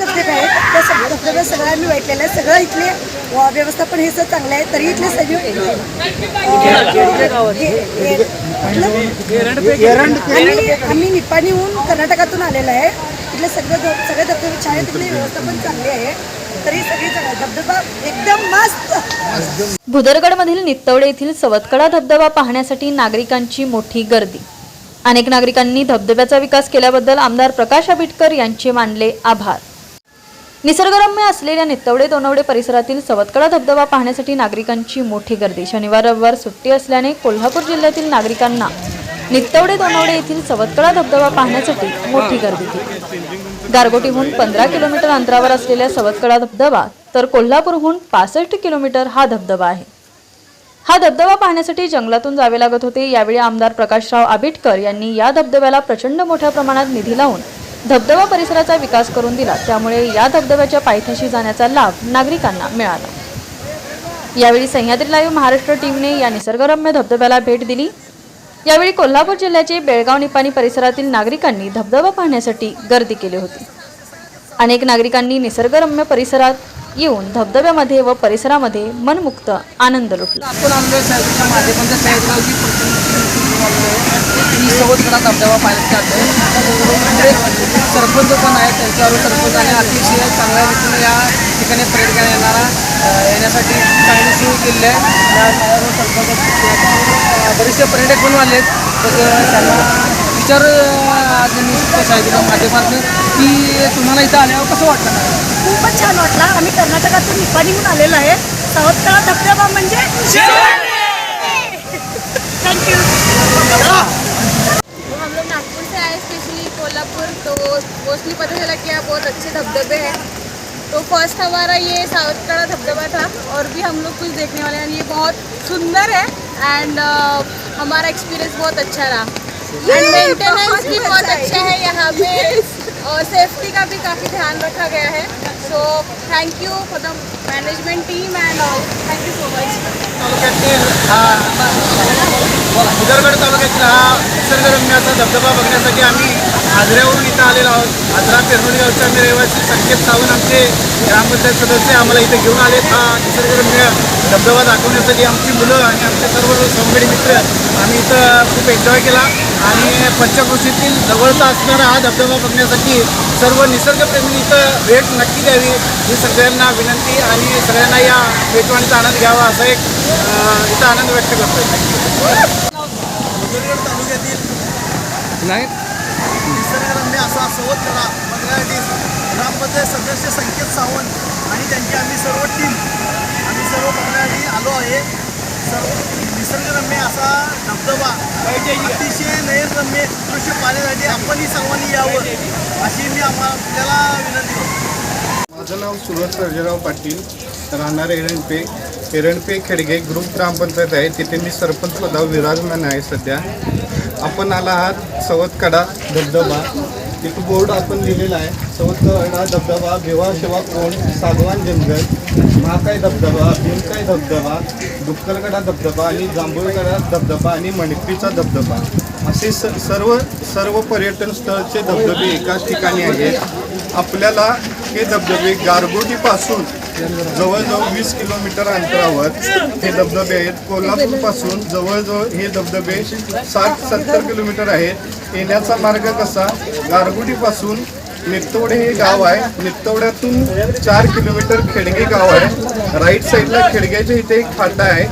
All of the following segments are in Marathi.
धबधबे आहेत त्या सगळ्या धबधब्या सगळ्या आम्ही वाईटलेलं आहे. सगळं इथले व्यवस्थापन हे सर चांगलं आहे. तरी इथले सजीव आम्ही आम्ही निपाणीहून कर्नाटकातून आलेलो आहे. इथले सगळं सगळे धबधबे छान आहेत इथले व्यवस्थापन चांगले आहे. तरी आहे. धबधबा एकदम मस्त. भुदरगडमधील नित्तवडे येथील सवतकडा धबधबा पाहण्यासाठी नागरिकांची मोठी गर्दी. अनेक नागरिकांनी धबधब्याचा विकास केल्याबद्दल आमदार प्रकाश आबिटकर यांचे मानले आभार. निसर्गरम्य असलेल्या नित्तवडे दोनवडे परिसरातील सवतकडा धबधबा पाहण्यासाठी नागरिकांची मोठी गर्दी. शनिवार रविवार सुट्टी असल्याने कोल्हापूर जिल्ह्यातील नागरिकांना नित्तवडे दोनवडे येथील सवतकडा धबधबा पाहण्यासाठी मोठी गर्दी केली. गारगोटीहून पंधरा किलोमीटर अंतरावर असलेल्या सवतकडा धबधबा तर कोल्हापूरहून पासष्ट किलोमीटर हा धबधबा आहे. हा धबधबा पाहण्यासाठी जंगलातून जावे लागत होते. यावेळी आमदार प्रकाशराव आबिटकर यांनी या धबधब्याला प्रचंड मोठ्या प्रमाणात निधी लावून धबधबा परिसराचा विकास करून दिला त्यामुळे या धबधब्याच्या पायथ्याशी जाण्याचा लाभ नागरिकांना मिळाला. यावेळी सह्याद्री लाईव्ह महाराष्ट्र टीमने या निसर्गरम्य धबधब्याला भेट दिली. यावेळी कोल्हापूर जिल्ह्याचे बेळगाव निपाणी परिसरातील नागरिकांनी धबधबा पाहण्यासाठी गर्दी केली होती. अनेक नागरिकांनी निसर्गरम्य परिसरात येऊन धबधब्यामध्ये व परिसरामध्ये मनमुक्त आनंद लुटला. आपण आमच्या साहेबांच्या माध्यमांच्या साहेबगावची मी सवतकडा धबधबा पाहिजे चालतोय. म्हणजे सरपंच पण आहे त्यांच्यावर सरपंच आणि अतिशय चांगल्या रीतीने या ठिकाणी पर्यटकांना येणारा येण्यासाठी चांगली सोय केलेली आहे. सरपंच बरेचसे पर्यटक पण आले आहेत तर त्यांना विचार साहेबांच्या माध्यमातून की तुम्हाला इथं आल्यावर कसं वाटतं खूपच छान वाटला. आम्ही कर्नाटकातून निपाणीहून आलेलो आहे. सावतकडा धबधबा म्हणजे थँक्यू मोस्टली पता चला कि यहाँ बहुत अच्छे धबधबे हैं। तो फ़र्स्ट हमारा ये सावतकड़ा धबधबा था और भी हम लोग कुछ देखने वाले हैं। ये बहुत सुंदर है एंड हमारा एक्सपीरियंस बहुत अच्छा रहा। एंड मेंटेनेंस भी बहुत अच्छा है। यहाँ पे और सेफ्टी का भी काफ़ी ध्यान रखा गया है। So thank you for the management team and thank you so much हा उदरगड तालुक्यातील हा निसर्गरम्य असा धबधबा बघण्यासाठी आम्ही आजऱ्यावरून इथं आलेलो आहोत. आजरा पेरनोली गावचे आम्ही रहिवासी संकेत सावंत आमचे ग्रामपंचायत सदस्य आम्हाला इथे घेऊन आलेत हा निसर्गरम्य धबधबा दाखवण्यासाठी आमची मुलं आणि आमचे सर्व सवंगडी मित्र आम्ही इथं खूप एन्जॉय केला. आणि पंचकृषीतील जवळचा असणारा हा धबधबा बघण्यासाठी सर्व निसर्गप्रेमी इथं भेट नक्की द्यावी. ही सगळ्यांना विनंती आणि सगळ्यांना या भेटवाणीचा आनंद घ्यावा असा एक इथं आनंद व्यक्त करतो तालुक्यातील नाही. निसर्गरम्य असा सवतकडा बघण्यासाठी ग्रामपंचायत सदस्य संकेत सावंत आणि त्यांची आम्ही सर्व टीम आम्ही सर्व बघण्यासाठी आलो आहे. सर्व निसर्गरम्य असा धबधबा अतिशय नयनरम्य दृश्य पाहण्यासाठी आपणही सर्वांनी यावं अशी मी आम्हा आपल्याला विनंती करतो. माझं नाव सुरज सर्जेराव पाटील राहणारे हिरणपे एरणपे खेडगे ग्रुप ग्रामपंचायत आहे. तिथे मी सरपंच पदावर विराजमान आहे सध्या. आपण आला आहात सवतकडा धबधबा. तिथं बोर्ड आपण लिहिलेला आहे. सवतकडा धबधबा भिवा शिवा कोण सागवान जंगल महाकाय धबधबा भीमकाय धबधबा दुक्कलकडा धबधबा आणि जांभूळकडा धबधबा आणि मणिकरीचा धबधबा. असे स सर्व सर्व पर्यटन स्थळचे धबधबे एकाच ठिकाणी आहेत. आपल्याला हे धबधबे गारगोटीपासून जवळजवळ वीस किलोमीटर अंतरावर हे धबधबे आहेत. कोल्हापूरपासून जवळजवळ हे धबधबे साठ सत्तर किलोमीटर आहेत. येण्याचा मार्ग कसा? गारगोटीपासून नित्तवडे हे गाव आहे. नित्तवड्यातून चार किलोमीटर खेडगे गाव आहे. राईट साईडला खेडग्याच्या इथे एक फाटा आहे.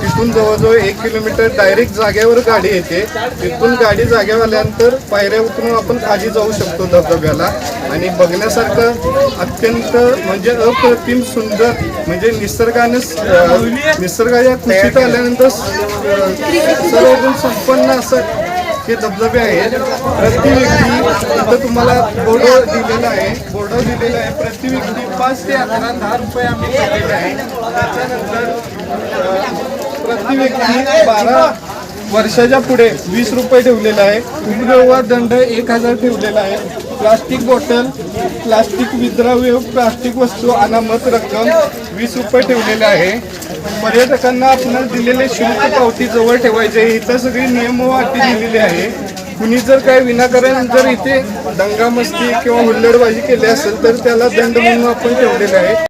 तिथून जवळजवळ एक किलोमीटर डायरेक्ट जागेवर गाडी येते. तिथून गाडी जागेवर आल्यानंतर पायऱ्या उतरून आपण खाली जाऊ शकतो धबधब्याला. आणि बघण्यासारखं अत्यंत म्हणजे अप्रतिम सुंदर म्हणजे निसर्गाने निसर्गाच्या खुशीत आल्यानंतर सर्व संपन्न असं हे धबधबे आहेत. प्रति व्यक्ती इथं तुम्हाला बोर्ड दिलेला आहे. बोर्ड दिलेला आहे. प्रति व्यक्ती पाच ते अकरा दहा रुपये आम्ही ठेवलेले आहे त्याच्यानंतर प्रति व्यक्ती बारा वर्षाच्या पुढे वीस रुपये ठेवलेला आहे. उपद्रव्य दंड एक हजार ठेवलेला आहे. प्लास्टिक बॉटल प्लास्टिक विद्राव्य प्लास्टिक वस्तू अनामत रक्कम वीस रुपये ठेवलेले आहे. पर्यटकांना आपण दिलेले शुल्क पावती जवळ ठेवायचे इथं सगळी नियमवाटी अटी दिलेली आहे. कुणी जर काय विनाकारण जर इथे दंगामस्ती किंवा हुल्लडबाजी केली असेल तर त्याला दंड म्हणून आपण ठेवलेला आहे.